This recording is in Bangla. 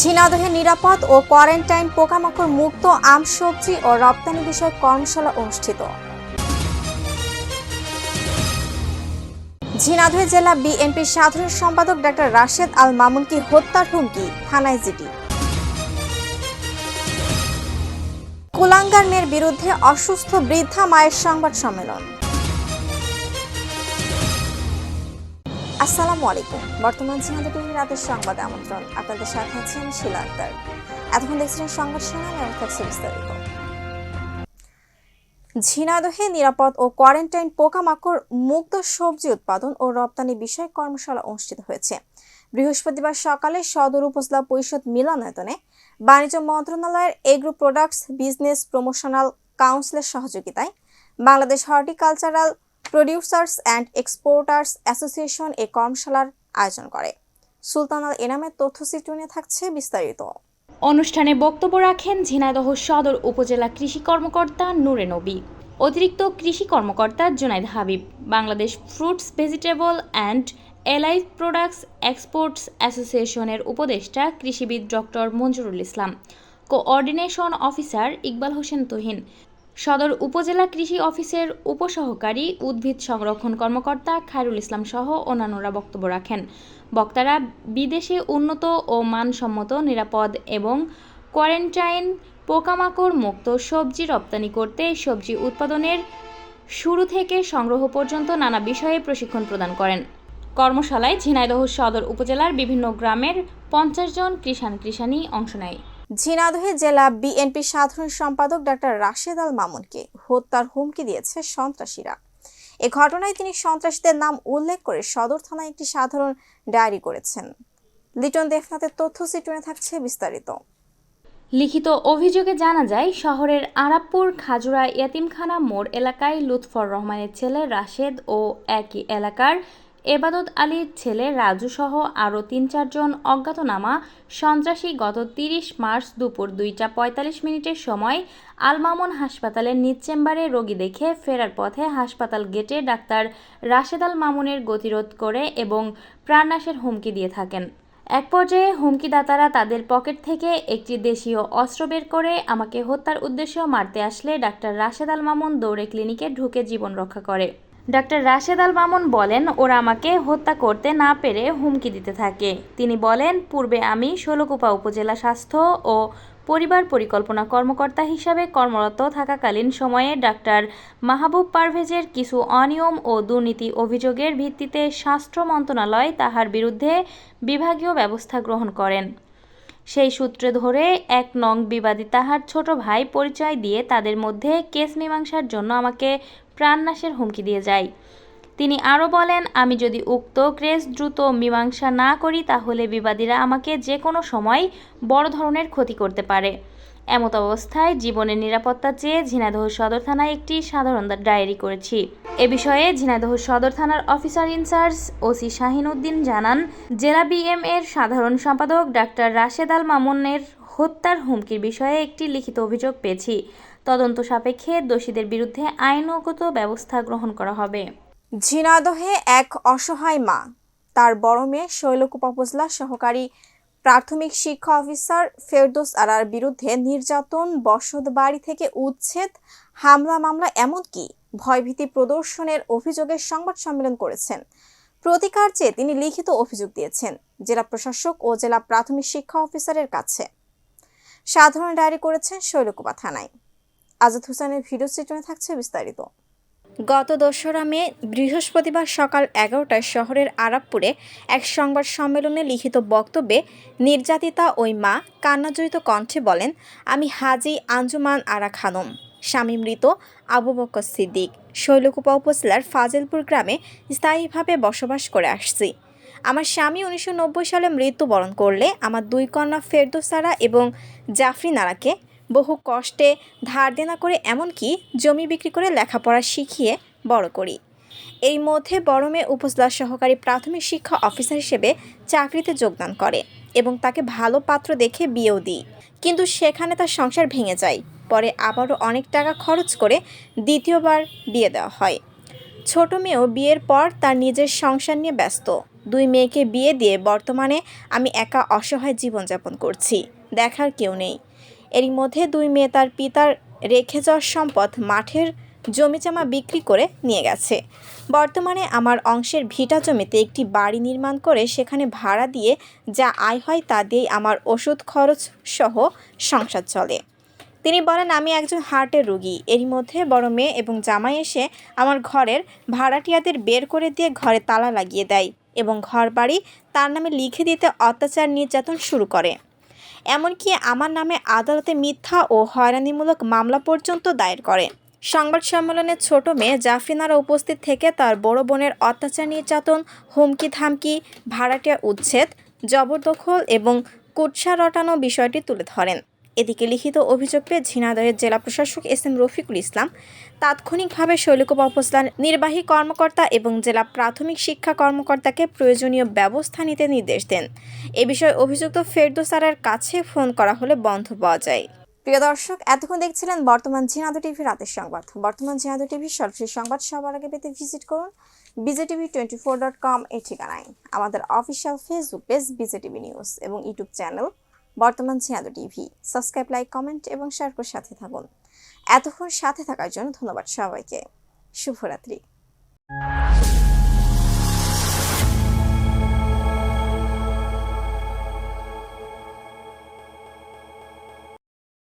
ঝিনাদহে নিরাপদ ও কোয়ারেন্টাইন পোকামাকড় মুক্ত আম সবজি ও রপ্তানি বিষয়ক কর্মশালা অনুষ্ঠিত। ঝিনাদহে জেলা বিএনপির সাধারণ সম্পাদক ডাক্তার রাশেদ আল মামুনকে হত্যার হুমকি, থানায় জিডি কুলাঙ্গার মেয়ের বিরুদ্ধে অসুস্থ বৃদ্ধা মায়ের সংবাদ সম্মেলন। আসসালামু আলাইকুম। বর্তমান ঝিনাইদহ টিভির রাতের সংবাদে আমন্ত্রণ। আপনাদের সাথে আছি আমি শিলা আক্তার। এতক্ষণ দেখছিলেন সংবাদ শিরোনাম এবং থাকছে বিস্তারিত। ঝিনাইদহে নিরাপদ ও কোয়ারেন্টাইন পোকামাকড় মুক্ত সবজি উৎপাদন ও রপ্তানি বিষয়ক কর্মশালা অনুষ্ঠিত হয়েছে। বৃহস্পতিবার সকালে সদর উপজেলা পরিষদ মিলনায়তনে বাণিজ্য মন্ত্রণালয়ের এগ্রো প্রোডাক্টস বিজনেস প্রমোশনাল কাউন্সিলের সহযোগিতায় Bangladesh horticultural producers and exporters association এই কর্মশালার আয়োজন করে। সুলতান আল এনামের তথ্যচিত্র নিয়ে থাকছে বিস্তারিত। অনুষ্ঠানে বক্তব্য রাখেন ঝিনাইদহ সদর উপজেলা কৃষি কর্মকর্তা নূরে নবী। অতিরিক্ত কৃষি কর্মকর্তা Junaid Habib. Bangladesh fruits, vegetable and allied products exports অ্যাসোসিয়েশনের উপদেষ্টা কৃষিবিদ doctor Manjurul Islam. Coordination officer Iqbal Hossain Tuhin. সদর উপজেলা কৃষি অফিসের উপসহকারী উদ্ভিদ সংরক্ষণ কর্মকর্তা খায়রুল ইসলাম সহ অন্যান্যরা বক্তব্য রাখেন। বক্তারা বিদেশে উন্নত ও মানসম্মত, নিরাপদ এবং কোয়ারেন্টাইন পোকামাকড় মুক্ত সবজি রপ্তানি করতে সবজি উৎপাদনের শুরু থেকে সংগ্রহ পর্যন্ত নানা বিষয়ে প্রশিক্ষণ প্রদান করেন। কর্মশালায় ঝিনাইদহ সদর উপজেলার বিভিন্ন গ্রামের পঞ্চাশ জন কৃষাণ কৃষাণী অংশ নেয়। ঝিনাদহে জেলা বিএনপি সাধারণ সম্পাদক ডাক্তার রাশেদ আল মামুনকে হত্যার হুমকি দিয়েছে সন্ত্রাসীরা। এ ঘটনায় তিনি সন্ত্রাসীদের নাম উল্লেখ করে সদর থানায় একটি সাধারণ ডায়েরি করেছেন। লিটন দেবনাথের তথ্যচিত্রণে থাকছে বিস্তারিত। লিখিত অভিযোগে জানা যায়, শহরের আরাবপুর খাজুরা ইয়াতিমখানা মোড় এলাকায় লুৎফর রহমানের ছেলে রাশেদ ও একই এলাকার এবাদত আলীর ছেলে রাজু সহ আরও তিন চারজন অজ্ঞাতনামা সন্ত্রাসী গত তিরিশ মার্চ দুপুর দুইটা পঁয়তাল্লিশ মিনিটের সময় আলমামুন হাসপাতালের নিজ চেম্বারে রোগী দেখে ফেরার পথে হাসপাতাল গেটে ডাক্তার রাশেদ আল মামুনের গতিরোধ করে এবং প্রাণনাশের হুমকি দিয়ে থাকেন। এক পর্যায়ে হুমকিদাতারা তাদের পকেট থেকে একটি দেশীয় অস্ত্র বের করে আমাকে হত্যার উদ্দেশ্য মারতে আসলে ডাক্তার রাশেদ আল মামুন দৌড়ে ক্লিনিকে ঢুকে জীবন রক্ষা করে। ডাক্তার রাশেদ আল মামুন বলেন, ওরা আমাকে হত্যা করতে না পেরে হুমকি দিতে থাকে। তিনি বলেন, পূর্বে আমি ষোলকুপা উপজেলা স্বাস্থ্য ও পরিবার পরিকল্পনা কর্মকর্তা হিসাবে কর্মরত থাকাকালীন সময়ে ডাক্তার মাহবুব পারভেজের কিছু অনিয়ম ও দুর্নীতি অভিযোগের ভিত্তিতে স্বাস্থ্য মন্ত্রণালয় তাহার বিরুদ্ধে বিভাগীয় ব্যবস্থা গ্রহণ করেন। সেই সূত্রে ধরে এক নং বিবাদী তাহার ছোট ভাই পরিচয় দিয়ে তাদের মধ্যে কেস মীমাংসার জন্য আমাকে প্রাণনাশের হুমকি দিয়ে যায়। তিনি আরও বলেন, আমি যদি উক্ত ক্রেস দ্রুত মীমাংসা না করি, তাহলে বিবাদীরা আমাকে যে কোনো সময় বড় ধরনের ক্ষতি করতে পারে। এমত অবস্থায় জীবনের নিরাপত্তা চেয়ে ঝিনাইদহ সদর থানায় একটি সাধারণ ডায়েরি করেছি। এ বিষয়ে ঝিনাইদহ সদর থানার officer in charge OC Shahin Uddin জানান, জেলা বিএম এর সাধারণ সম্পাদক ডাক্তার রাশেদ আল মামুনের হত্যার হুমকির বিষয়ে একটি লিখিত অভিযোগ পেয়েছি। তদন্ত সাপেক্ষে দোষীদের বিরুদ্ধে আইনগত ব্যবস্থা গ্রহণ করা হবে। ঝিনাদহে এক অসহায় মা, তার বড় মেয়ে শৈলকুপা উপজেলা সহকারী প্রাথমিক শিক্ষা অফিসার ফেরদোস আরার বিরুদ্ধে নির্যাতন, বসত বাড়ি থেকে উচ্ছেদ, হামলা মামলা এমনকি ভয়ভীতি প্রদর্শনের অভিযোগের সংবাদ সম্মেলন করেছেন। প্রতিকার চেয়ে তিনি লিখিত অভিযোগ দিয়েছেন, জেলা প্রশাসক ও জেলা প্রাথমিক শিক্ষা অফিসারের কাছে। সাধারণ ডায়েরি করেছেন শৈলকুপা থানায়। আজাদ হোসেনের ভিডিও চিত্রণে থাকছে বিস্তারিত। গত দোসরা মে, বৃহস্পতিবার সকাল এগারোটায় শহরের আরাবপুরে এক সংবাদ সম্মেলনে লিখিত বক্তব্যে নির্যাতিতা ওই মা কান্নাজড়িত কণ্ঠে বলেন, আমি হাজি আঞ্জুমান আরা খানম। স্বামী মৃত আবু বকর সিদ্দিক। শৈলকুপা উপজেলার ফাজিলপুর গ্রামে স্থায়ীভাবে বসবাস করে আসছি। আমার স্বামী উনিশশো নব্বই সালে মৃত্যুবরণ করলে আমার দুই কন্যা ফেরদোসারা এবং জাফরিনারাকে বহু কষ্টে ধার দেনা করে এমনকি জমি বিক্রি করে লেখাপড়া শিখিয়ে বড় করি। এই মধ্যে বড় মেয়ে উপজেলা সহকারী প্রাথমিক শিক্ষা অফিসার হিসেবে চাকরিতে যোগদান করে এবং তাকে ভালো পাত্র দেখে বিয়েও দিই। কিন্তু সেখানে তার সংসার ভেঙে যায়। পরে আবারও অনেক টাকা খরচ করে দ্বিতীয়বার বিয়ে দেওয়া হয়। ছোট মেয়েও বিয়ের পর তার নিজের সংসার নিয়ে ব্যস্ত। দুই মেয়েকে বিয়ে দিয়ে বর্তমানে আমি একা অসহায় জীবনযাপন করছি। দেখার কেউ নেই। এরই মধ্যে দুই মেয়ে তার পিতার রেখে যাওয়ার সম্পদ মাঠের জমিজমা বিক্রি করে নিয়ে গেছে। বর্তমানে আমার অংশের ভিটা জমিতে একটি বাড়ি নির্মাণ করে সেখানে ভাড়া দিয়ে যা আয় হয় তা দিয়েই আমার ওষুধ খরচ সহ সংসার চলে। তিনি বলেন, আমি একজন হার্টের রুগী। এরই মধ্যে বড় মেয়ে এবং জামাই এসে আমার ঘরের ভাড়াটিয়াদের বের করে দিয়ে ঘরে তালা লাগিয়ে দেয় এবং ঘর বাড়ি তার নামে লিখে দিতে অত্যাচার নির্যাতন শুরু করে। এমনকি আমার নামে আদালতে মিথ্যা ও হয়রানিমূলক মামলা পর্যন্ত দায়ের করে। সংবাদ সম্মেলনে ছোট মেয়ে জাফিনারা উপস্থিত থেকে তার বড় বোনের অত্যাচার নির্যাতন হুমকি ধামকি ভাড়াটিয়া উচ্ছেদ, জবরদখল এবং কুৎসা রটানো বিষয়টি তুলে ধরেন। এদিকে লিখিত অভিযোগ পেয়ে ঝিনাইদহের জেলা প্রশাসক এস এম রফিকুল ইসলাম তাৎক্ষণিকভাবে শৈলকুপ উপজেলার নির্বাহী কর্মকর্তা এবং জেলা প্রাথমিক শিক্ষা কর্মকর্তাকে প্রয়োজনীয় ব্যবস্থা নিতে নির্দেশ দেন। এ বিষয়ে অভিযুক্ত ফেরদোসারের কাছে ফোন করা হলে বন্ধ পাওয়া যায়। প্রিয় দর্শক, এতক্ষণ দেখছিলেন বর্তমান ঝিনাদু টিভি রাতের সংবাদ। বর্তমান ঝিনাদু টিভির সর্বশেষ সংবাদ সবার আগে পেতে ভিজিট করুন BJTV twenty four dot com এই ঠিকানায়। আমাদের official Facebook page BJTV news এবং ইউটিউব চ্যানেল বর্তমান ছিয়াদো টিভি। সাবস্ক্রাইব, লাইক, কমেন্ট এবং শেয়ার করে সাথে থাকুন। এতক্ষণ সাথে থাকার জন্য ধন্যবাদ সবাইকে। শুভরাত্রি।